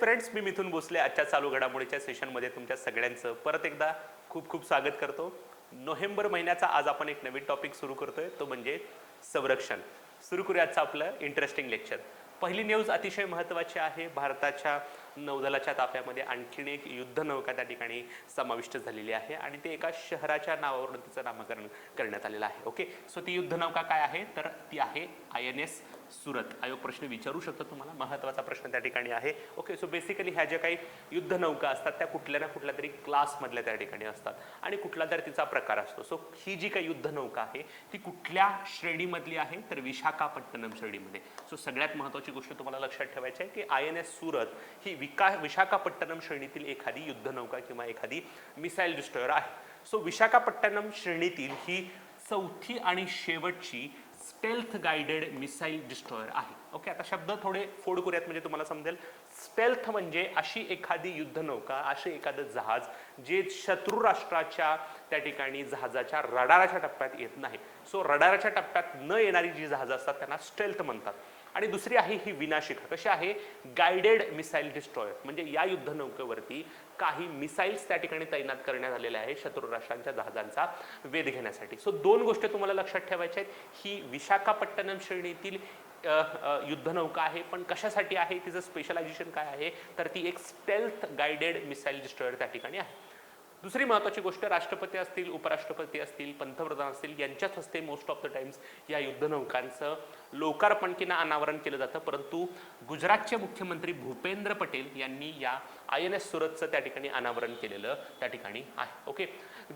Friends मी मिथून भोसले आजच्या चालू घडामोडीच्या सेशनमध्ये तुमच्या सगळ्यांचं परत एकदा खूप खूप स्वागत करतो. नोव्हेंबर महिन्याचा आज आपण एक नवीन टॉपिक सुरू करतोय तो म्हणजे संरक्षण. सुरू करूया आजचं आपलं इंटरेस्टिंग लेक्चर पहिली न्यूज अतिशय महत्त्वाची आहे. भारताच्या नौदलाच्या ताफ्यामध्ये आणखीन एक युद्धनौका त्या ठिकाणी समाविष्ट झालेली आहे आणि ते एका शहराच्या नावावरून तिचं नामकरण करण्यात आलेलं आहे. ओके सो ती युद्धनौका काय आहे? तर ती आहे आय एन एस सुरत. आयोग प्रश्न विचारू शकतो तुम्हाला? महत्त्वाचा प्रश्न त्या ठिकाणी आहे. ओके सो बेसिकली ह्या ज्या काही युद्ध नौका असतात त्या कुठल्या ना कुठल्या तरी क्लासमधल्या त्या ठिकाणी असतात. आणि कुठला तरी तिचा प्रकार असतो. सो ही जी काही युद्ध नौका आहे ती कुठल्या श्रेणीमधली आहे? तर विशाखापट्टणम श्रेणीमध्ये. सो सगळ्यात महत्त्वाची गोष्ट तुम्हाला लक्षात ठेवायची आहे की आय एन एस सुरत ही विका विशाखापट्टणम श्रेणीतील एखादी युद्ध नौका किंवा एखादी मिसाईल डिस्ट्रॉयर आहे. सो विशाखापट्टणम श्रेणीतील ही चौथी आणि शेवटची स्टेल्थ गाइडेड मिसाईल डिस्ट्रॉयर आहे. ओके आता शब्द थोडे फोड करूयात म्हणजे तुम्हाला समजेल. स्टेल्थ म्हणजे अशी एखादी युद्ध नौका असे एखादं जहाज जे शत्रू राष्ट्राच्या त्या ठिकाणी जहाजाच्या रडाराच्या टप्प्यात येत नाही. सो रडाराच्या टप्प्यात न येणारी जी जहाजं असतात त्यांना स्टेल्थ म्हणतात. आणि दुसरी आहे ही विनाशिका. कशी आहे? गायडेड मिसाईल डिस्ट्रॉयर म्हणजे या युद्धनौकेवरती काही मिसाईल्स त्या ठिकाणी तैनात करण्यात आलेल्या आहे शत्रू राष्ट्रांच्या जहाजांचा वेध घेण्यासाठी. सो दोन गोष्टी तुम्हाला लक्षात ठेवायच्या आहेत. ही विशाखापट्टणम श्रेणीतील युद्धनौका आहे पण कशासाठी आहे? तिचं स्पेशलायझेशन काय आहे? तर ती एक स्टेल्थ गायडेड मिसाईल डिस्ट्रॉयर त्या ठिकाणी आहे. दुसरी महत्त्वाची गोष्ट राष्ट्रपती असतील उपराष्ट्रपती असतील पंतप्रधान असतील यांच्याच हस्ते मोस्ट ऑफ द टाइम्स या युद्धनौकांचं लोकार्पण किंवा अनावरण केलं जातं. परंतु गुजरातचे मुख्यमंत्री भूपेंद्र पटेल यांनी या आय एन एस सुरतचं त्या ठिकाणी अनावरण केलेलं त्या ठिकाणी आहे. ओके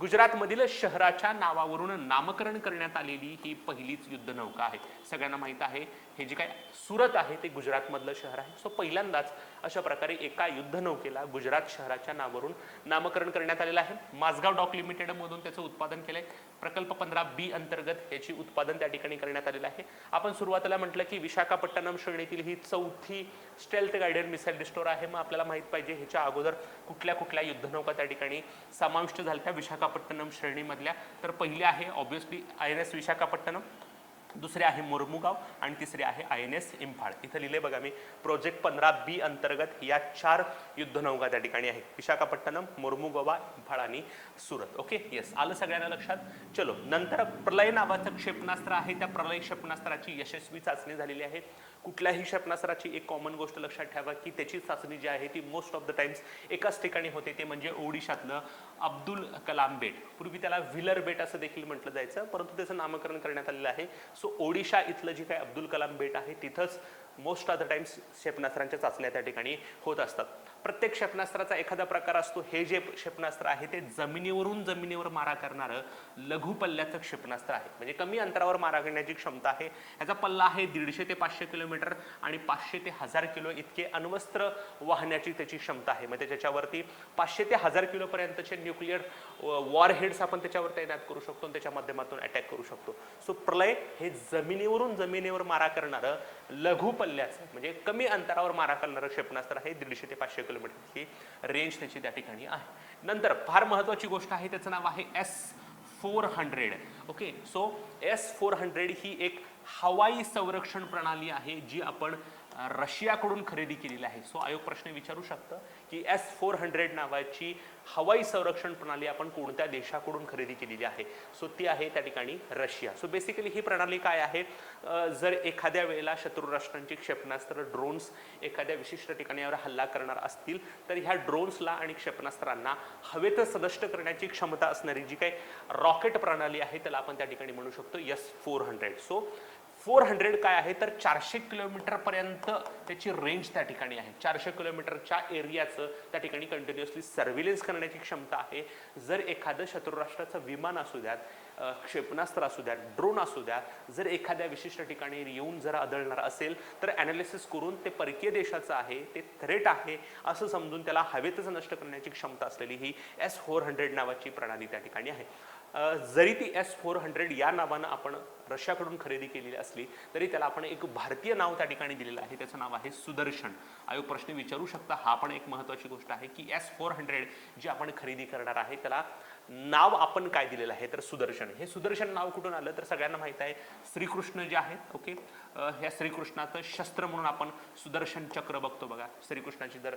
गुजरातमधील शहराच्या नावावरून नामकरण करण्यात आलेली ही पहिलीच युद्धनौका आहे. सगळ्यांना माहीत आहे हे जे काय सुरत आहे ते गुजरातमधलं शहर आहे. सो पहिल्यांदाच अशा प्रकारे एका युद्धनौकेला गुजरात शहराच्या नावावरून नामकरण करण्यात आलेलं आहे. माझगाव डॉक लिमिटेडमधून त्याचं उत्पादन केलंय. प्रकल्प पंधरा बी अंतर्गत याची उत्पादन त्या ठिकाणी करण्यात आलेलं आहे. आपण सुरुवातीला म्हटलं की विशाखापट्टणम श्रेणीतील ही चौथी स्टेल्थ गायडेड मिसाईल डिस्टोर आहे. मग आपल्याला माहीत पाहिजे ह्याच्या अगोदर कुठल्या कुठल्या युद्धनौका त्या ठिकाणी समाविष्ट झाल्या विशाखापट्टणम श्रेणीमधल्या. तर पहिली आहे obviously I N S Visakhapatnam. दुसरे आहे मुरमुगाव आणि तिसरे आहे आय एन एस इम्फाळ इथं लिहिले बघा मी प्रोजेक्ट पंधरा बी अंतर्गत या चार युद्धनौका त्या ठिकाणी आहेत. विशाखापट्टणम मुरमुगोवा इम्फाळ आणि सुरत. ओके येस आलं सगळ्यांना लक्षात? चलो. नंतर प्रलय नावाचं क्षेपणास्त्र आहे. त्या प्रलय क्षेपणास्त्राची यशस्वी चाचणी झालेली आहे. कुठल्याही क्षेपणास्त्राची एक कॉमन गोष्ट लक्षात ठेवा की त्याची चाचणी जी आहे ती मोस्ट ऑफ द टाइम्स एकाच ठिकाणी होते. ते म्हणजे ओडिशातलं अब्दुल कलाम बेट. पूर्वी त्याला व्हिलर बेट असं देखील म्हटलं जायचं परंतु त्याचं नामकरण करण्यात आलेलं आहे. सो ओडिशा इथलं जे काही अब्दुल कलाम बेट आहे तिथंच मोस्ट ऑफ द टाइम्स क्षेपणास्त्रांच्या चाचण्या त्या ठिकाणी होत असतात. प्रत्येक क्षेपणास्त्राचा एखादा प्रकार असतो हे जे क्षेपणास्त्र आहे ते जमिनीवरून जमिनीवर मारा करणारं लघु पल्ल्याचं क्षेपणास्त्र आहे. म्हणजे कमी अंतरावर मारा करण्याची क्षमता आहे. याचा पल्ला आहे दीडशे ते पाचशे किलोमीटर आणि पाचशे ते हजार किलो इतके अण्वस्त्र वाहण्याची त्याची क्षमता आहे. म्हणजे त्याच्यावरती पाचशे ते हजार किलोपर्यंतचे न्यूक्लिअर वॉरहेड्स आपण त्याच्यावर तैनात करू शकतो आणि त्याच्या माध्यमातून अटॅक करू शकतो. सो प्रलय हे जमिनीवरून जमिनीवर मारा करणारं लघु पल्ल्याचं म्हणजे कमी अंतरावर मारा करणारं क्षेपणास्त्र आहे दीडशे ते पाचशे किलो किलोमीटरची रेंज त्याची त्या ठिकाणी आहे. नंतर फार महत्वाची गोष्ट आहे त्याचं नाव आहे S four hundred okay so S four hundred ही एक हवाई संरक्षण प्रणाली आहे जी आपण रशियाकडून खरेदी केलेली आहे. सो आयोग प्रश्न विचारू शकतं की एस फोर हंड्रेड नावाची हवाई संरक्षण प्रणाली आपण कोणत्या देशाकडून खरेदी केलेली आहे? सो ती आहे त्या ठिकाणी रशिया. सो बेसिकली ही प्रणाली काय आहे? जर एखाद्या वेळेला शत्रू राष्ट्रांची क्षेपणास्त्र ड्रोन्स एखाद्या विशिष्ट ठिकाणावर हल्ला करणार असतील तर ह्या ड्रोन्सला आणि क्षेपणास्त्रांना हवेत सदष्ट करण्याची क्षमता असणारी जी काही रॉकेट प्रणाली आहे त्याला आपण त्या ठिकाणी म्हणू शकतो S four hundred. So four hundred काय आहे तर चारशे किलोमीटरपर्यंत त्याची रेंज त्या ठिकाणी आहे. चारशे किलोमीटरच्या एरियाचं त्या ठिकाणी कंटिन्युअसली सर्व्हिलन्स करण्याची क्षमता आहे. जर एखादं शत्रुराष्ट्राचं विमान असू द्यात क्षेपणास्त्र असू द्यात ड्रोन असू द्यात जर एखाद्या विशिष्ट ठिकाणी येऊन जर आदळणार असेल तर ॲनालिसिस करून ते परकीय देशाचं आहे ते थ्रेट आहे असं समजून त्याला हवेतच नष्ट करण्याची क्षमता असलेली ही एस फोर हंड्रेड नावाची प्रणाली त्या ठिकाणी आहे. जरी ती एस फोर हंड्रेड या नावानं आपण रशियाकडून खरेदी केलेली असली तरी त्याला आपण एक भारतीय नाव त्या ठिकाणी दिलेलं आहे. त्याचं नाव आहे सुदर्शन. आयोग प्रश्न विचारू शकता हा पण एक महत्त्वाची गोष्ट आहे की एस फोर हंड्रेड जी आपण खरेदी करणार आहे त्याला नाव आपण काय दिलेलं आहे? तर सुदर्शन. हे सुदर्शन नाव कुठून आलं? तर सगळ्यांना माहीत आहे श्रीकृष्ण जे आहेत ओके? ह्या श्रीकृष्णाचं शस्त्र म्हणून आपण सुदर्शन चक्र बघतो बघा. श्रीकृष्णाची जर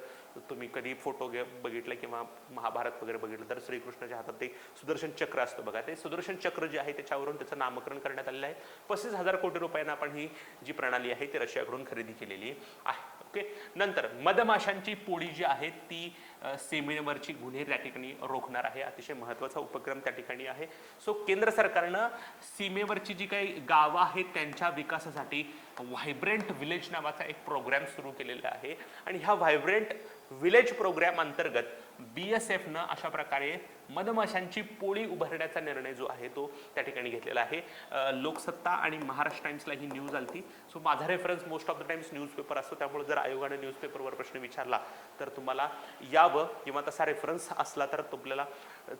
तुम्ही कधी फोटो घे बघितलं किंवा महाभारत वगैरे बघितलं तर श्रीकृष्णाच्या हातात ते सुदर्शन चक्र असतं बघा. ते सुदर्शन चक्र जे आहे त्याच्यावरून त्याचं नामकरण करण्यात आलेलं आहे. पस्तीस हजार कोटी रुपयांना आपण ही जी प्रणाली आहे ती रशियाकडून खरेदी केलेली आहे. ओके? नंतर मधमाशांची पोळी जी आहे ती सीमेवरची गुन्हे त्या ठिकाणी रोखणार आहे. अतिशय महत्त्वाचा उपक्रम त्या ठिकाणी आहे. सो केंद्र सरकारनं सीमेवरची जी काही गावं आहेत त्यांच्या विकासासाठी व्हायब्रंट विलेज नावाचा एक प्रोग्रॅम सुरू केलेला आहे. आणि ह्या व्हायब्रंट विलेज प्रोग्रॅम अंतर्गत बी एस एफनं अशा प्रकारे मधमाशांची पोळी उभारण्याचा निर्णय जो आहे तो त्या ठिकाणी घेतलेला आहे. लोकसत्ता आणि महाराष्ट्र टाइम्सला ही न्यूज आली सो माझा reference most of the times newspaper असतो. त्यामुळे जर आयोगाने न्यूजपेपरवर प्रश्न विचारला तर तुम्हाला यावं किंवा तसा रेफरन्स असला तर आपल्याला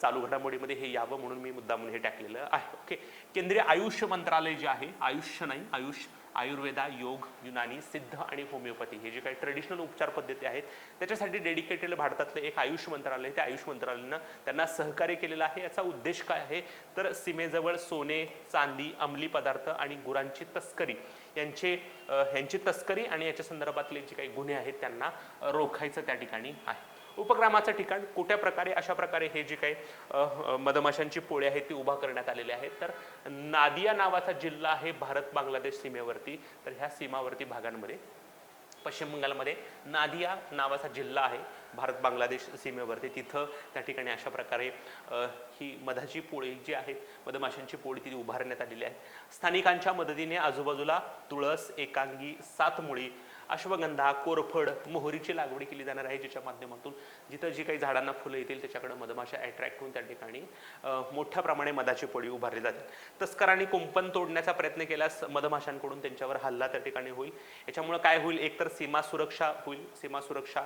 चालू घडामोडीमध्ये हे यावं म्हणून मी मुद्दामून हे टाकलेलं आहे. ओके केंद्रीय आयुष्य मंत्रालय जे आहे आयुष्य नाही आयुष्य आयुर्वेदा योग युनानी सिद्ध आणि होमिओपॅथी हे जे काही ट्रेडिशनल उपचार पद्धती आहेत त्याच्यासाठी डेडिकेटेड भारतातलं एक आयुष मंत्रालय त्या आयुष मंत्रालयानं त्यांना सहकार्य केलेलं आहे. याचा उद्देश काय आहे? तर सीमेजवळ सोने चांदी अंमली पदार्थ आणि गुरांची तस्करी यांचे ह्यांची तस्करी आणि याच्या संदर्भातले जे काही गुन्हे आहेत त्यांना रोखायचं त्या ठिकाणी आहे. उपक्रमाचं ठिकाण कुठ्या प्रकारे अशा प्रकारे हे जे काही मधमाशांची पोळी आहेत ती उभा करण्यात आलेली आहेत. तर नादिया नावाचा जिल्हा आहे भारत बांगलादेश सीमेवरती. तर ह्या सीमावर्ती भागांमध्ये पश्चिम बंगालमध्ये नादिया नावाचा जिल्हा आहे भारत बांगलादेश सीमेवरती. तिथं त्या ठिकाणी अशा प्रकारे ही मधाची पोळी जी आहे मधमाशांची पोळी ती उभारण्यात आलेली आहे. स्थानिकांच्या मदतीने आजूबाजूला तुळस एकांगी सातमुळी अश्वगंधा कोरफड मोहरीची लागवड केली जाणार आहे ज्याच्या माध्यमातून. जिथं जी काही झाडांना फुलं येतील त्याच्याकडे मधमाशा अट्रॅक्ट होऊन त्या ठिकाणी मोठ्या प्रमाणे मधाची पोळी उभारली जाते. तस्करांनी कुंपण तोडण्याचा प्रयत्न केल्यास मधमाशांकडून त्यांच्यावर हल्ला त्या ठिकाणी होईल. याच्यामुळे काय होईल? एकतर सीमा सुरक्षा होईल. सीमा सुरक्षा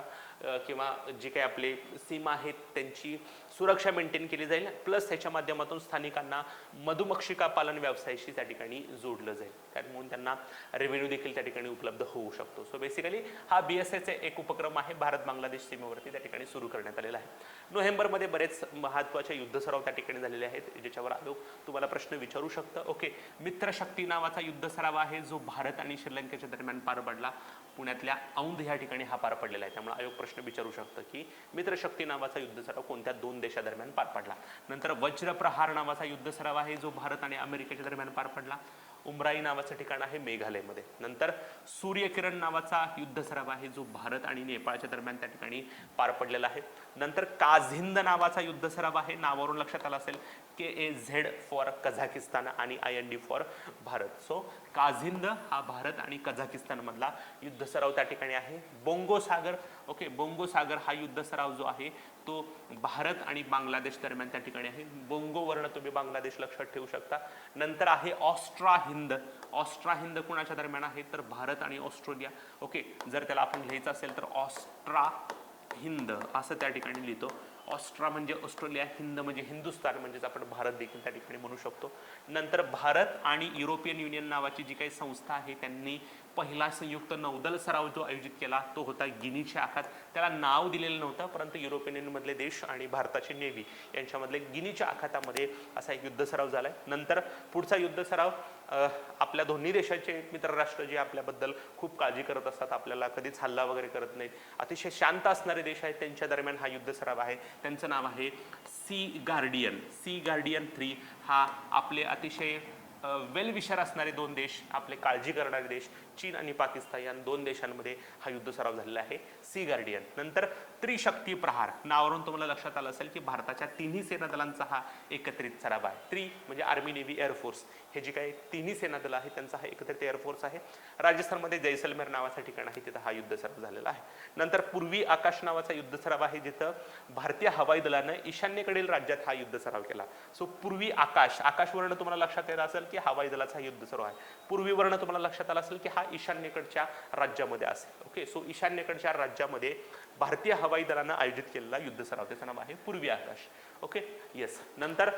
किंवा जी काही आपले सीमा आहेत त्यांची सुरक्षा मेंटेन केली जाईल. प्लस त्याच्या माध्यमातून स्थानिकांना मधुमक्षिका पालन व्यवसायाशी त्या ठिकाणी जोडलं जाईल. त्यामुळे त्यांना रेव्हेन्यू देखील त्या ठिकाणी उपलब्ध होऊ शकतो. सो बेसिकली हा बी एस एचा एक उपक्रम आहे. भारत बांगलादेश सीमेवरती त्या ठिकाणी सुरू करण्यात आलेला आहे. नोव्हेंबरमध्ये बरेच महत्त्वाचे युद्ध सराव त्या ठिकाणी झालेले आहेत ज्याच्यावर आलो तुम्हाला प्रश्न विचारू शकतं. ओके मित्रशक्ती नावाचा युद्ध सराव आहे जो भारत आणि श्रीलंकेच्या दरम्यान पार पडला. पुण्यातल्या औंध या ठिकाणी हा पार पडलेला आहे. त्यामुळे आयोग प्रश्न विचारू शकतं की मित्रशक्ती नावाचा युद्ध सराव कोणत्या दोन देशादरम्यान पार पडला? नंतर वज्रप्रहार नावाचा युद्ध सराव आहे जो भारत आणि अमेरिकेच्या दरम्यान पार पडला. उमराई नावाचं ठिकाण आहे मेघालयमध्ये. नंतर सूर्यकिरण नावाचा युद्ध सराव आहे जो भारत आणि नेपाळच्या दरम्यान त्या ठिकाणी पार पडलेला आहे. नंतर काझिंद नावाचा युद्ध सराव आहे नावावरून लक्षात आलं असेल K A Z for Kazakhstan आणि I N D for Bharat. So Kazind हा भारत आणि कझाकिस्तानमधला युद्ध सराव त्या ठिकाणी आहे. बोंगो सागर ओके बोंगो सागर हा युद्ध सराव जो आहे तो भारत आणि बांगलादेश दरम्यान त्या ठिकाणी आहे. बोंगो वर्ण तुम्ही बांगलादेश लक्षात ठेवू शकता. नंतर आहे ऑस्ट्रा हिंद. ऑस्ट्रा हिंद कुणाच्या दरम्यान आहे? तर भारत आणि ऑस्ट्रेलिया. ओके जर त्याला आपण लिहायचं असेल तर ऑस्ट्रा हिंद असं त्या ठिकाणी लिहितो. ऑस्ट्रा म्हणजे ऑस्ट्रेलिया हिंद म्हणजे हिंदुस्थान म्हणजेच आपण भारत देखील त्या ठिकाणी म्हणू शकतो. नंतर भारत आणि युरोपियन युनियन नावाची जी काही संस्था आहे त्यांनी पहिला संयुक्त नौदल सराव जो आयोजित केला तो होता गिनीच्या आखात. त्याला नाव दिलेलं नव्हतं परंतु युरोपियन युनियनमधले देश आणि भारताची नेव्ही यांच्यामधले गिनीच्या आखातामध्ये असा एक युद्ध सराव झाला आहे नंतर पुढचा युद्ध सराव आपल्या दोन्ही देशाचे मित्रराष्ट्र जे आपल्याबद्दल खूप काळजी करत असतात आपल्याला कधीच हल्ला वगैरे करत नाहीत. अतिशय शांत असणारे देश आहेत त्यांच्या दरम्यान हा युद्ध सराव आहे. त्यांचं नाव आहे Sea Guardian. Sea Guardian three हा आपले अतिशय वेल विशार असणारे दोन देश आपले काळजी करणारे देश चीन आणि पाकिस्तान या दोन देशांमध्ये हा युद्ध सराव झालेला आहे. Sea Guardian. नंतर त्रिशक्ती प्रहार. नावावरून तुम्हाला लक्षात आलं असेल की भारताच्या तिन्ही सेना दलांचा हा एकत्रित सराव आहे. त्रि म्हणजे आर्मी नेव्ही एअरफोर्स हे जे काही तिन्ही सेना दल आहे त्यांचा हा एकत्रित एअरफोर्स आहे. राजस्थानमध्ये जैसलमेर नावाचं ठिकाण आहे तिथं हा युद्ध सराव झालेला आहे. नंतर पूर्वी आकाश नावाचा युद्ध सराव आहे जिथं भारतीय हवाई दलानं ईशान्येकडील राज्यात हा युद्ध सराव केला. सो पूर्वी आकाश. आकाश वर्ण तुम्हाला लक्षात येत असेल की हवाई दलाचा युद्ध सराव आहे. पूर्वी वर्ण तुम्हाला लक्षात आला असेल की हा हा ईशान्येकडच्या राज्यामध्ये असेल. ओके सो ईशान्येकडच्या राज्यामध्ये भारतीय हवाई दलानं आयोजित केलेला युद्ध सराव. त्याचं नाव आहे पूर्वी आकाश. ओके येस नंतर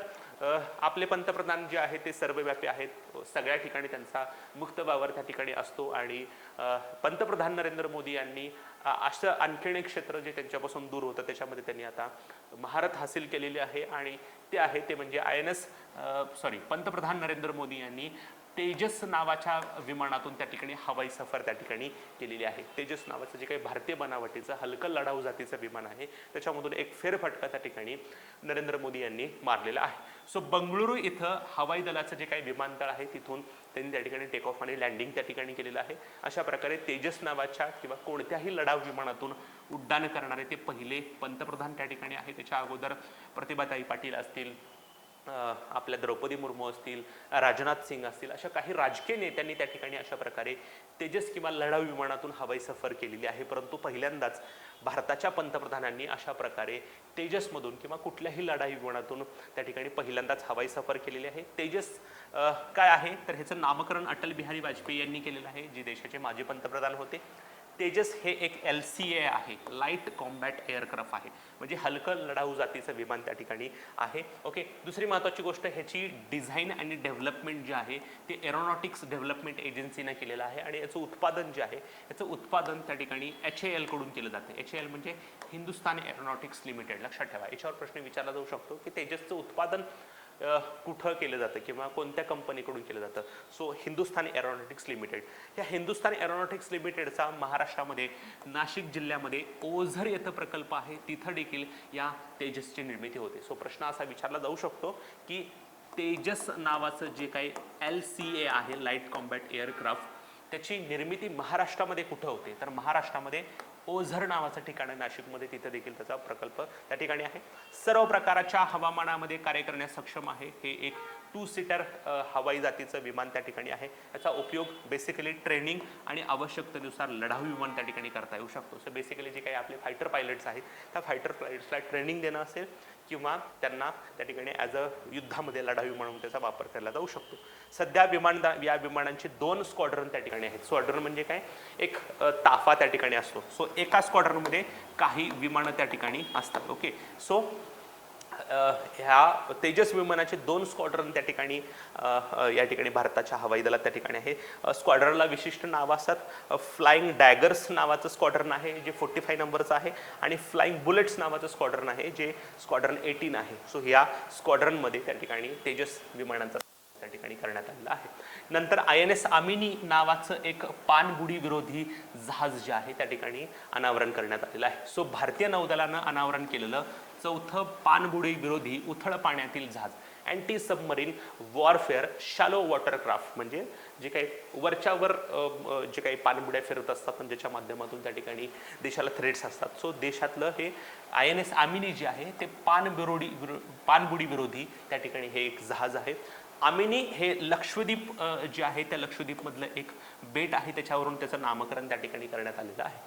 आपले पंतप्रधान जे आहेत ते सर्वव्यापी आहेत. सगळ्या ठिकाणी त्यांचा मुक्त वावर त्या ठिकाणी असतो आणि पंतप्रधान नरेंद्र मोदी यांनी असं आणखीन एक क्षेत्र जे त्यांच्यापासून दूर होतं त्याच्यामध्ये त्यांनी आता महारत हासिल केलेली आहे आणि ते आहे ते म्हणजे आय एन एस सॉरी पंतप्रधान नरेंद्र मोदी यांनी तेजस नावाच्या विमानातून त्या ठिकाणी हवाई सफर त्या ठिकाणी केलेली आहे. तेजस नावाचं जे काही भारतीय बनावटीचं हलकं लढाऊ जातीचं विमान आहे त्याच्यामधून एक फेरफटका त्या ठिकाणी नरेंद्र मोदी यांनी मारलेला आहे. सो बंगळुरू इथं हवाई दलाचं जे काही विमानतळ आहे तिथून त्यांनी त्या ठिकाणी टेक ऑफ आणि लँडिंग त्या ठिकाणी केलेलं आहे. अशा प्रकारे तेजस नावाच्या किंवा कोणत्याही लढाऊ विमानातून उड्डाण करणारे ते पहिले पंतप्रधान त्या ठिकाणी आहे. त्याच्या अगोदर प्रतिभाताई पाटील असतील आपल्या द्रौपदी मुर्मू असतील राजनाथ सिंग असतील अशा काही राजकीय नेत्यांनी त्या ठिकाणी अशा प्रकारे तेजस किंवा लढाऊ विमानातून हवाई सफर केलेली आहे. परंतु पहिल्यांदाच भारताच्या पंतप्रधानांनी अशा प्रकारे तेजसमधून किंवा कुठल्याही लढाई विमानातून त्या ठिकाणी पहिल्यांदाच हवाई सफर केलेली आहे. तेजस काय आहे? तर ह्याचं नामकरण अटल बिहारी वाजपेयी यांनी केलेलं आहे जे देशाचे माजी पंतप्रधान होते. तेजस हे एक एल सी ए आहे. लाइट कॉम्बॅट एअरक्राफ्ट आहे. म्हणजे हलकं लढाऊ जातीचं विमान त्या ठिकाणी आहे. ओके दुसरी महत्त्वाची गोष्ट ह्याची डिझाईन आणि डेव्हलपमेंट जे आहे ते एरोनॉटिक्स डेव्हलपमेंट एजन्सीनं केलेलं आहे आणि याचं उत्पादन जे आहे याचं उत्पादन त्या ठिकाणी एच ए एलकडून केलं जातं. एच ए एल म्हणजे हिंदुस्तान एरोनॉटिक्स लिमिटेड लक्षात ठेवा. याच्यावर प्रश्न विचारला जाऊ शकतो की तेजसचं उत्पादन कुठं केलं जातं किंवा कोणत्या कंपनीकडून केलं जातं? सो हिंदुस्थान एरोनॉटिक्स लिमिटेड या हिंदुस्थान एरोनॉटिक्स लिमिटेडचा महाराष्ट्रामध्ये नाशिक जिल्ह्यामध्ये ओझर येथं प्रकल्प आहे. तिथं देखील या तेजसची निर्मिती होते. सो प्रश्न असा विचारला जाऊ शकतो की तेजस नावाचं जे काही एल सी ए आहे लाइट कॉम्बॅट एअरक्राफ्ट त्याची निर्मिती महाराष्ट्रामध्ये कुठं होते? तर महाराष्ट्रामध्ये ओझर नावाचं ठिकाण आहे नाशिकमध्ये तिथं देखील त्याचा प्रकल्प त्या ठिकाणी आहे. सर्व प्रकारच्या हवामानामध्ये कार्य करण्यास सक्षम आहे. हे एक टू सीटर हवाई जातीचं विमान त्या ठिकाणी आहे. याचा उपयोग बेसिकली ट्रेनिंग आणि आवश्यकतेनुसार लढाऊ विमान त्या ठिकाणी करता येऊ शकतो. सो बेसिकली जे काही आपले फायटर पायलट्स आहेत त्या फायटर पायलट्सला ट्रेनिंग देणं असेल किंवा त्यांना त्या ठिकाणी ॲज अ युद्धामध्ये लढावी विमान म्हणून त्याचा वापर केला जाऊ शकतो. सध्या विमान या विमानांचे दोन स्क्वॉड्रन त्या ठिकाणी आहेत. स्क्वॉड्रन म्हणजे काय? एक ताफा त्या ठिकाणी असतो. सो एका स्क्वॉड्रनमध्ये काही विमानं त्या ठिकाणी असतात. ओके सो ह्या तेजस विमानाचे दोन स्क्वॉड्रन त्या ठिकाणी या ठिकाणी भारताच्या हवाई दलात त्या ठिकाणी आहे. स्क्वॉड्रनला विशिष्ट नाव असतात फ्लाइंग डॅगर्स नावाचं स्क्वॉड्रन आहे जे फोर्टी फाय नंबरचं आहे आणि फ्लाईंग बुलेट्स नावाचं स्क्वॉड्रन आहे जे स्क्वॉड्रन एटीन आहे. सो ह्या स्क्वॉड्रनमध्ये त्या ठिकाणी तेजस विमानांचा त्या ठिकाणी करण्यात आलेला आहे. नंतर आय एन एस आमिनी नावाचं एक पाणबुडी विरोधी जहाज जे आहे त्या ठिकाणी अनावरण करण्यात आलेलं आहे. सो भारतीय नौदलानं अनावरण केलेलं चौथं पाणबुडी विरोधी उथळ पाण्यातील जहाज anti submarine warfare shallow watercraft म्हणजे जे काही वरच्यावर जे काही पाणबुड्या फिरत असतात पण ज्याच्या माध्यमातून त्या ठिकाणी देशाला थ्रेट्स असतात. सो देशातलं हे आय एन एस आमिनी जे आहे ते पाणबिरोडी विरो पाणबुडी विरोधी त्या ठिकाणी हे एक जहाज आहे. आमिनी हे लक्षद्वीप जे आहे त्या लक्षद्वीपमधलं एक बेट आहे त्याच्यावरून त्याचं नामकरण त्या ठिकाणी करण्यात आलेलं आहे.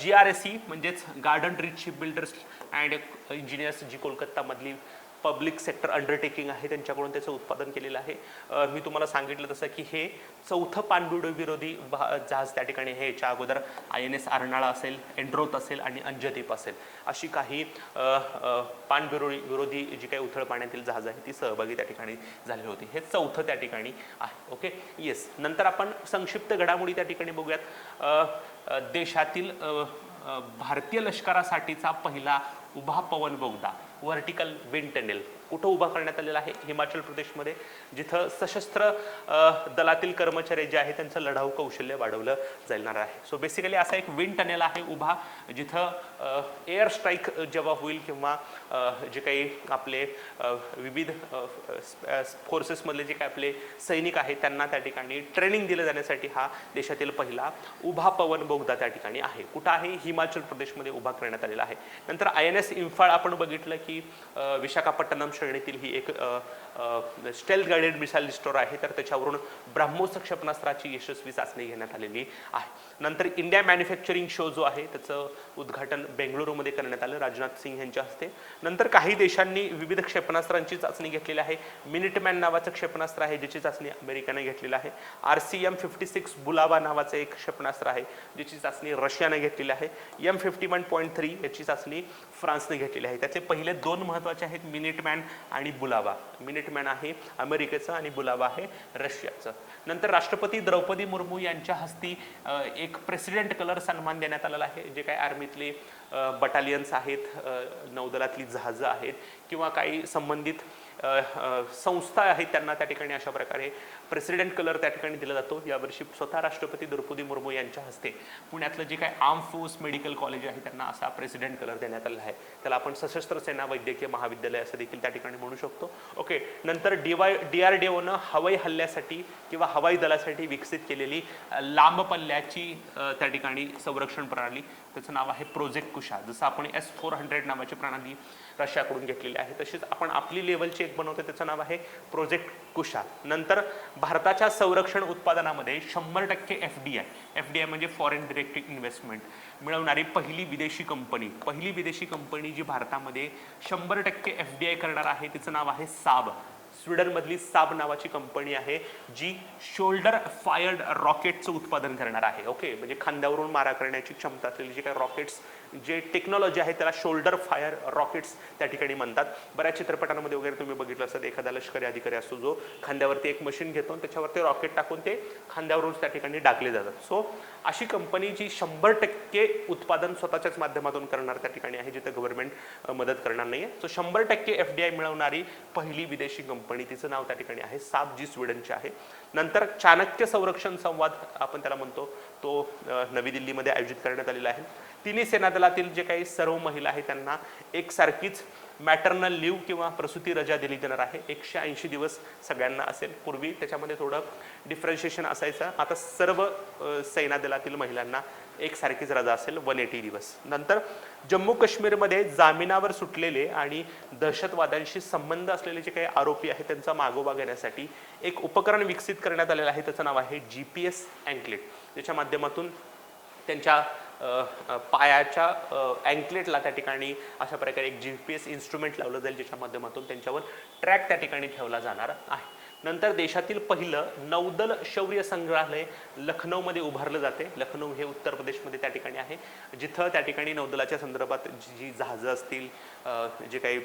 जी आर एस सी म्हणजेच Garden Reach Ship Builders and Engineers जी कोलकातामधली पब्लिक सेक्टर अंडरटेकिंग आहे त्यांच्याकडून त्याचं उत्पादन केलेलं आहे. मी तुम्हाला सांगितलं तसं की हे चौथं पाणबुडी विरोधी जहाज त्या ठिकाणी हे याच्या अगोदर आय एन एस अर्नाळा असेल एंड्रोत असेल आणि अंजदीप असेल. अशी काही अ, विरोधी जी काही उथळ पाण्यातील जहाज आहे ती सहभागी त्या ठिकाणी झाली होती. हे चौथं त्या ठिकाणी आहे. ओके? येस नंतर आपण संक्षिप्त घडामोडी त्या ठिकाणी बघूयात. देशातील भारतीय लष्करासाठीचा पहिला उभा पवन बोगदा. व्हर्टिकल विंड टनेल कुठं उभा करण्यात आलेला आहे? हिमाचल प्रदेशमध्ये जिथं सशस्त्र दलातील कर्मचारी जे आहे त्यांचं लढाऊ कौशल्य वाढवलं जाणार आहे. सो बेसिकली असा एक विंड टनेल आहे उभा जिथं एअर स्ट्राईक जेव्हा होईल किंवा जे काही आपले विविध फोर्सेसमधले जे काही आपले सैनिक आहेत त्यांना त्या ठिकाणी ट्रेनिंग दिलं जाण्यासाठी हा देशातील पहिला उभा पवन बोगदा त्या ठिकाणी आहे. कुठं आहे? हिमाचल प्रदेशमध्ये उभा करण्यात आलेला आहे. नंतर आय एन एस इम्फाळ आपण बघितलं की विशाखापट्टणम श्रेणीतील ही एक स्टेल गाइडेड मिसाईल स्टोर आहे. तर त्याच्यावरून ब्रह्मोस क्षेपणास्त्राची यशस्वी चाचणी घेण्यात आलेली आहे. नंतर इंडिया मॅन्युफॅक्चरिंग शो जो आहे त्याचं उद्घाटन बेंगळुरूमध्ये करण्यात आलं. राजनाथ सिंग यांच्या हस्ते. नंतर काही देशांनी विविध क्षेपणास्त्रांची चाचणी घेतलेली आहे. मिनिटमॅन नावाचं क्षेपणास्त्र आहे ज्याची चाचणी अमेरिकेने घेतलेली आहे. R C M fifty six Bulava नावाचं एक क्षेपणास्त्र आहे ज्याची चाचणी रशियाने घेतलेली आहे. M fifty one point three याची चाचणी फ्रान्सने घेतलेली आहे. त्याचे पहिले दोन महत्त्वाचे आहेत मिनिटमॅन आणि बुलावा. मिनिट मिनिटमॅन आहे अमेरिकेचं आणि बुलावा आहे रशियाचं. नंतर राष्ट्रपती द्रौपदी मुर्मू यांच्या हस्ती एक प्रेसिडेंट कलर सन्मान देण्यात आलेला आहे. जे काही आर्मीतले बटालियन्स आहेत नौदलातली जहाजं आहेत किंवा काही संबंधित संस्था आहेत त्यांना त्या ठिकाणी अशा प्रकारे प्रेसिडेंट कलर त्या ठिकाणी दिला जातो. यावर्षी स्वतः राष्ट्रपती द्रौपदी मुर्मू यांच्या हस्ते पुण्यातलं जे काय आर्म फोर्स मेडिकल कॉलेज आहे त्यांना असा प्रेसिडेंट कलर देण्यात आला आहे. त्याला आपण सशस्त्र सेना वैद्यकीय महाविद्यालय असं देखील त्या ठिकाणी म्हणू शकतो. ओके नंतर डीवाय डी आर डी ओनं हवाई हल्ल्यासाठी किंवा हवाई दलासाठी विकसित केलेली लांब पल्ल्याची त्या ठिकाणी संरक्षण प्रणाली. त्याचं नाव आहे प्रोजेक्ट कुशा. जसं आपण एस फोर हंड्रेड नावाची प्रणाली रशियाकडून घेतलेली आहे. तशीच आपण आपली लेवलची एक बनवतो त्याचं नाव आहे प्रोजेक्ट कुशा. नंतर भारताच्या संरक्षण उत्पादनामध्ये शंभर टक्के F D I F D I म्हणजे फॉरेन डिरेक्ट इन्व्हेस्टमेंट मिळवणारी पहिली विदेशी कंपनी पहिली विदेशी कंपनी जी भारतामध्ये शंभर टक्के एफ डी आय करणार आहे तिचं नाव आहे साब स्वीडनमधली साब नावाची कंपनी आहे जी शोल्डर फायर्ड रॉकेटचं उत्पादन करणार आहे. ओके म्हणजे खांद्यावरून मारा करण्याची क्षमता असलेली जे काही रॉकेट्स जे टेक्नॉलॉजी आहे त्याला शोल्डर फायर रॉकेट्स त्या ठिकाणी म्हणतात. बऱ्याच चित्रपटांमध्ये वगैरे तुम्ही बघितलं असतात एखादा लष्करी अधिकारी असतो जो खांद्यावरती एक मशीन घेतो आणि त्याच्यावरती रॉकेट टाकून ते खांद्यावरून त्या ठिकाणी डाकले जातात. सो अशी कंपनी जी शंभर टक्के उत्पादन स्वतःच्याच माध्यमातून करणार त्या ठिकाणी आहे जिथे गव्हर्नमेंट मदत करणार नाही आहे सो शंभर टक्के एफ डी आय मिळवणारी पहिली विदेशी कंपनी आणि तिचं नाव त्या ठिकाणी आहे साप जी स्वीडनची आहे. नंतर चाणक्य संरक्षण संवाद आपण त्याला म्हणतो तो नवी दिल्लीमध्ये आयोजित करण्यात आलेला आहे. तिन्ही सेनादलातील जे काही सर्व महिला आहेत त्यांना एकसारखीच मॅटर्नल लिव्ह किंवा प्रसूती रजा दिली जाणार आहे. एकशे ऐंशी दिवस सगळ्यांना असेल. पूर्वी त्याच्यामध्ये थोडं डिफरन्शिएशन असायचं. आता सर्व सैनादलातील महिलांना एकसारखीच रजा असेल. वन एटी दिवस. नंतर जम्मू काश्मीरमध्ये जामिनावर सुटलेले आणि दहशतवाद्यांशी संबंध असलेले जे काही आरोपी आहेत त्यांचा मागोवा घेण्यासाठी एक उपकरण विकसित करण्यात आलेलं आहे. त्याचं नाव आहे जी पी एस अँकलेट ज्याच्या माध्यमातून त्यांच्या पायाच्या अँकलेटला त्या ठिकाणी अशा प्रकारे एक जी पी एस इन्स्ट्रुमेंट लावलं जाईल ज्याच्या माध्यमातून त्यांच्यावर ट्रॅक त्या ठिकाणी ठेवला जाणार आहे. नंतर देशातील पहिलं नौदल शौर्य संग्रहालय लखनौमध्ये उभारलं जाते. लखनौ हे उत्तर प्रदेशमध्ये त्या ठिकाणी आहे. जिथं त्या ठिकाणी नौदलाच्या संदर्भात जी जहाजं असतील जे काही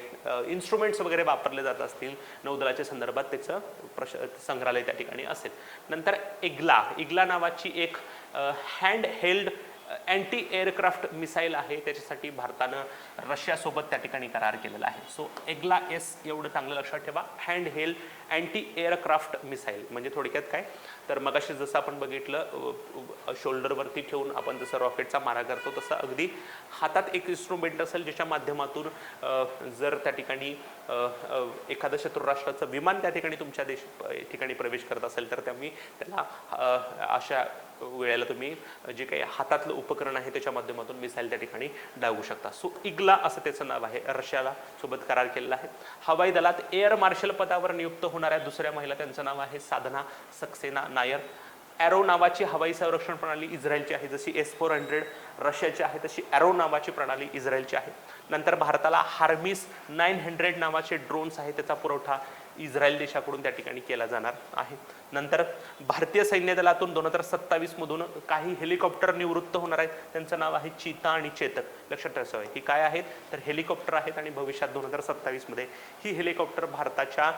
इन्स्ट्रुमेंट्स वगैरे वापरले जात असतील नौदलाच्या संदर्भात त्याचं प्रश संग्रहालय त्या ठिकाणी असेल. नंतर इग्ला इग्ला नावाची एक hand held anti aircraft missile आहे. त्याच्यासाठी भारतानं रशियासोबत त्या ठिकाणी करार केलेला आहे. सो एग्ला एस एवढं चांगलं लक्षात ठेवा. Hand held anti aircraft missile म्हणजे थोडक्यात काय? तर मगाशी जसं आपण बघितलं शोल्डरवरती ठेवून आपण जसं रॉकेटचा मारा करतो तसं अगदी हातात एक इन्स्ट्रुमेंट असेल ज्याच्या माध्यमातून जर त्या ठिकाणी एखादं शत्रू राष्ट्राचं विमान त्या ठिकाणी तुमच्या देश ठिकाणी प्रवेश करत असेल तर त्यामुळे त्याला अशा वेळेला तुम्ही जे काही हातातलं उपकरण आहे त्याच्या माध्यमातून मिसाईल त्या ठिकाणी डागू शकता. सो इग्ला असं त्याचं नाव आहे रशियाला सोबत करार केलेला आहे. हवाई दलात एअर मार्शल पदावर नियुक्त होणाऱ्या दुसऱ्या महिला त्यांचं नाव आहे साधना सक्सेना नायर. ॲरो नावाची हवाई संरक्षण प्रणाली इस्रायलची आहे. जशी एस फोर हंड्रेड रशियाची आहे तशी ॲरो नावाची प्रणाली इस्रायलची आहे. नंतर भारताला हार्मिस नाईन हंड्रेड नावाचे ड्रोन्स आहे त्याचा पुरवठा इस्रायल देशाकडून त्या ठिकाणी केला जाणार आहे. नंतर भारतीय सैन्य दलातून दोन हजार सत्तावीसमधून काही हेलिकॉप्टर निवृत्त होणार आहेत. त्यांचं नाव आहे चीता आणि चेतक. लक्षात ठेवायचं ही काय आहेत? तर हेलिकॉप्टर आहेत आणि भविष्यात दोन हजार सत्तावीसमध्ये ही हेलिकॉप्टर भारताच्या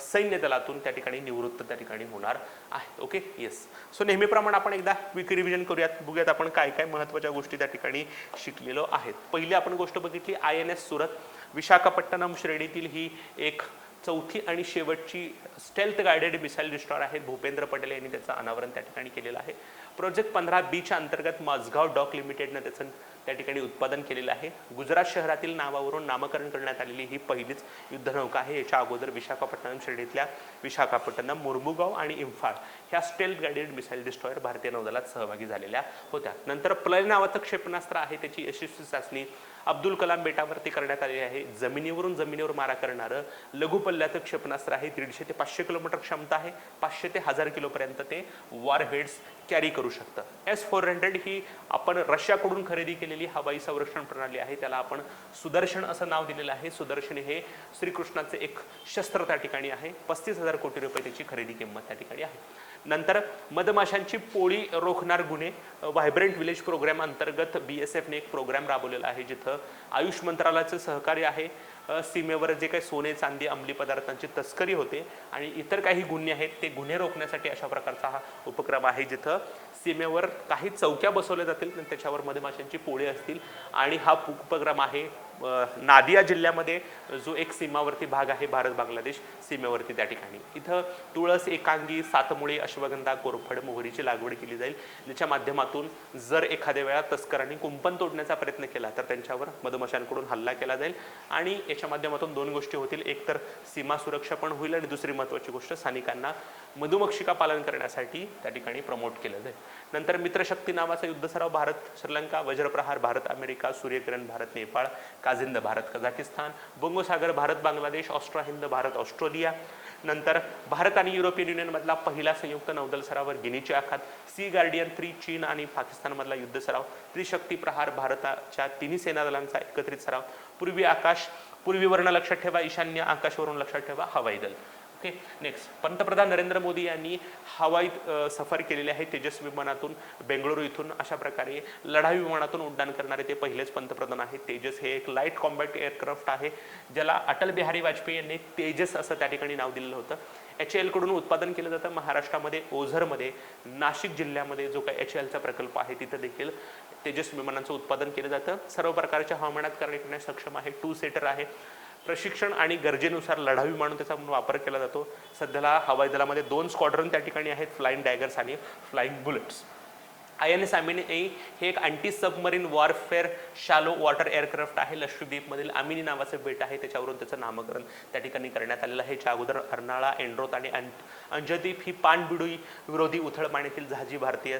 सैन्य दलातून त्या ठिकाणी निवृत्त त्या ठिकाणी होणार आहे. ओके येस सो नेहमीप्रमाणे आपण एकदा क्विक रिव्हिजन करूयात. बघूयात आपण काय काय महत्त्वाच्या गोष्टी त्या ठिकाणी शिकलेलो आहेत. पहिली आपण गोष्ट बघितली I N S Surat. Visakhapatnam श्रेणीतील ही एक चौथी आणि शेवटची स्टेल्थ गायडेड मिसाईल डिस्ट्रॉयर आहे भूपेंद्र पटेल यांनी त्याचं अनावरण त्या ठिकाणी केलेलं आहे. प्रोजेक्ट पंधरा बीच्या अंतर्गत माझगाव डॉक लिमिटेडनं त्याचं त्या ठिकाणी उत्पादन केलेलं आहे. गुजरात शहरातील नावावरून नामकरण करण्यात आलेली ही पहिलीच युद्धनौका आहे. याच्या अगोदर विशाखापट्टणम श्रेणीतल्या विशाखापट्टणम मुरमुगाव आणि इम्फाळ ह्या स्टेल्थ गायडेड मिसाईल डिस्ट्रॉयर भारतीय नौदलात सहभागी झालेल्या होत्या. नंतर प्लय नावाचं क्षेपणास्त्र आहे. त्याची यशस्वी चाचणी अब्दुल कलाम बेटावरती करण्यात आलेली आहे. जमिनीवरून जमिनीवर मारा करणारं लघु पल्ल्याचं क्षेपणास्त्र आहे. दीडशे ते पाचशे किलोमीटर क्षमता आहे. पाचशे ते हजार किलोपर्यंत ते वॉरहेड्स कॅरी करू शकतं. एस फोर हंड्रेड ही आपण रशियाकडून खरेदी केलेली हवाई संरक्षण प्रणाली आहे. त्याला आपण सुदर्शन असं नाव दिलेलं आहे. सुदर्शन हे श्रीकृष्णाचे एक शस्त्र त्या ठिकाणी आहे. पस्तीस हजार कोटी रुपये त्याची खरेदी किंमत त्या ठिकाणी आहे. नंतर मधमाशांची पोळी रोखणार गुन्हे. व्हायब्रंट विलेज प्रोग्राम अंतर्गत बी एस एफने एक प्रोग्राम राबवलेला आहे जिथं आयुष मंत्रालयाचं सहकार्य आहे. सीमेवर जे काही सोने चांदी अंमली पदार्थांची तस्करी होते आणि इतर काही गुन्हे आहेत ते गुन्हे रोखण्यासाठी अशा प्रकारचा हा उपक्रम आहे जिथं सीमेवर काही चौक्या बसवल्या जातील आणि त्याच्यावर मधमाशांची पोळी असतील. आणि हा उपक्रम आहे नादिया जिल्ह्यामध्ये जो एक सीमावर्ती भाग आहे भारत बांगलादेश सीमेवरती त्या ठिकाणी. इथं तुळस एकांगी सातमुळे अश्वगंधा कोरफड मोहरीची लागवड केली जाईल. ज्याच्या माध्यमातून जर एखाद्या वेळा तस्करांनी कुंपण तोडण्याचा प्रयत्न केला तर त्यांच्यावर मधमाशांकडून हल्ला केला जाईल. आणि याच्या माध्यमातून दोन गोष्टी होतील. एक तर सीमा सुरक्षा पण होईल आणि दुसरी महत्त्वाची गोष्ट स्थानिकांना मधुमक्षिका पालन करण्यासाठी त्या ठिकाणी प्रमोट केलं जाईल. नंतर मित्रशक्ती नावाचा युद्ध सराव Bharat Sri Lanka Vajraprahar Bharat America Suryakiran Bharat Nepal Kazind Bharat Kazakhstan Bongosagar Bharat Bangladesh Austrahind Bharat Australia. नंतर भारत आणि युरोपियन युनियनमधला पहिला संयुक्त नौदल सरावर गिनीचे आखात सी गार्डियन थ्री चीन आणि पाकिस्तानमधला युद्ध सराव त्रिशक्ती प्रहार भारताच्या तिन्ही सेना दलांचा एकत्रित सराव पूर्वी आकाश पूर्वी वर्ण लक्षात ठेवा ईशान्य आकाशवरून लक्षात ठेवा हवाई दल. ओके नेक्स्ट पंतप्रधान नरेंद्र मोदी यांनी हवाई सफर केलेली आहे तेजस विमानातून बेंगळुरू इथून. अशा प्रकारे लढाई विमानातून उड्डाण करणारे ते पहिलेच पंतप्रधान आहेत. तेजस हे एक लाइट कॉम्बॅट एअरक्राफ्ट आहे ज्याला अटल बिहारी वाजपेयी यांनी तेजस असं त्या ठिकाणी नाव दिलेलं होतं. एच एलकडून उत्पादन केलं जातं. महाराष्ट्रामध्ये ओझरमध्ये नाशिक जिल्ह्यामध्ये जो काही एच एलचा प्रकल्प आहे तिथं देखील तेजस विमानांचं उत्पादन केलं जातं. सर्व प्रकारच्या हवामानात करण्यास सक्षम आहे. टू सीटर आहे. प्रशिक्षण आणि गरजेनुसार लढावी म्हणून त्याचा वापर केला जातो. सध्याला हवाई दलामध्ये दोन स्क्वॉड्रन त्या ठिकाणी आहेत. फ्लाईंग डायगर्स आणि flying bullets. I N S Amini हे एक anti submarine warfare shallow water aircraft आहे लक्षद्वीपमधील आमिनी नावाचं बेट आहे. त्याच्यावरून त्याचं नामकरण त्या ठिकाणी करण्यात आलेलं आहे. याच्या अगोदर अर्नाळा एंड्रोत आणि अंजदीप ही पाणबिडुई विरोधी उथळ पाण्यातील जहाजी भारतीय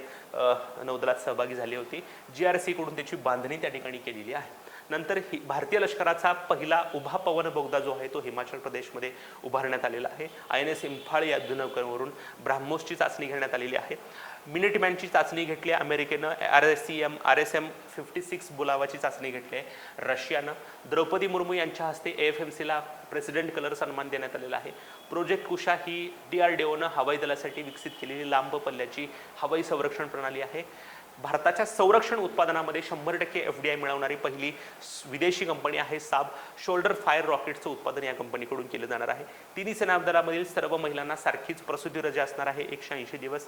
नौदलात सहभागी झाली होती. जी आर सीकडून त्याची बांधणी त्या ठिकाणी केलेली आहे. नंतर ही भारतीय लष्कराचा पहिला उभा पवन बोगदा जो आहे तो हिमाचल प्रदेशमध्ये उभारण्यात आलेला आहे. आय एन एस इम्फाळ या युद्धनौकेवरून ब्राह्मोसची चाचणी घेण्यात आलेली आहे. मिनिटमॅनची चाचणी घेतली आहे अमेरिकेनं R S C M R S M fifty six बुलावाची चाचणी घेतली आहे रशियानं. द्रौपदी मुर्मू यांच्या हस्ते ए एफ एम सीला प्रेसिडेंट कलर सन्मान देण्यात आलेला आहे. प्रोजेक्ट कुशा ही डी आर डी ओनं हवाई दलासाठी विकसित केलेली लांब पल्ल्याची हवाई संरक्षण प्रणाली आहे. भारताच्या संरक्षण उत्पादनामध्ये शंभर टक्के एफ डी आय मिळवणारी पहिली विदेशी कंपनी आहे साब. शोल्डर फायर रॉकेटचं उत्पादन या कंपनीकडून केलं जाणार आहे. तिन्ही सेनादलामधील सर्व महिलांना सारखीच प्रसिद्धी रजा असणार आहे. एकशे ऐंशी दिवस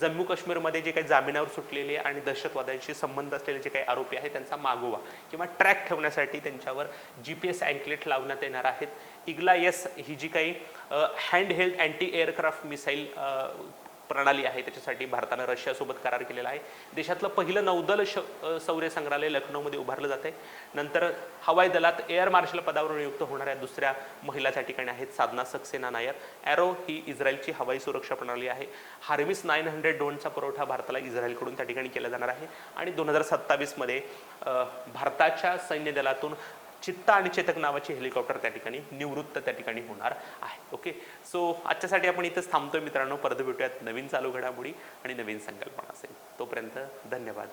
जम्मू काश्मीरमध्ये जे काही जामिनावर सुटलेले आणि दहशतवाद्यांशी संबंध असलेले जे काही आरोपी आहेत त्यांचा मागोवा किंवा ट्रॅक ठेवण्यासाठी त्यांच्यावर जी पी एस अँकलेट लावण्यात येणार आहेत. इग्ला एस ही जी काही hand held anti aircraft missile प्रणाली आहे त्याच्यासाठी भारतानं रशियासोबत करार केलेला आहे. देशातलं पहिलं नौदल श सौर्य शौर्य संग्रहालय लखनौमध्ये उभारलं जात आहे नंतर हवाई दलात एअर मार्शल पदावर नियुक्त होणाऱ्या दुसऱ्या महिला त्या ठिकाणी आहेत साधना सक्सेना नायर. ॲरो ही इस्रायलची हवाई सुरक्षा प्रणाली आहे. हार्विस नाईन हंड्रेड ड्रोनचा पुरवठा भारताला इस्रायलकडून त्या ठिकाणी केला जाणार आहे. आणि दोन हजार सत्तावीसमध्ये भारताच्या सैन्य दलातून चित्ता आणि चेतक नावाची हेलिकॉप्टर त्या ठिकाणी निवृत्त त्या ठिकाणी होणार आहे. ओके? सो आजच्यासाठी आपण इथंच थांबतोय मित्रांनो. परत भेटूयात नवीन चालू घडामोडी आणि नवीन संकल्पना असेल. तोपर्यंत धन्यवाद.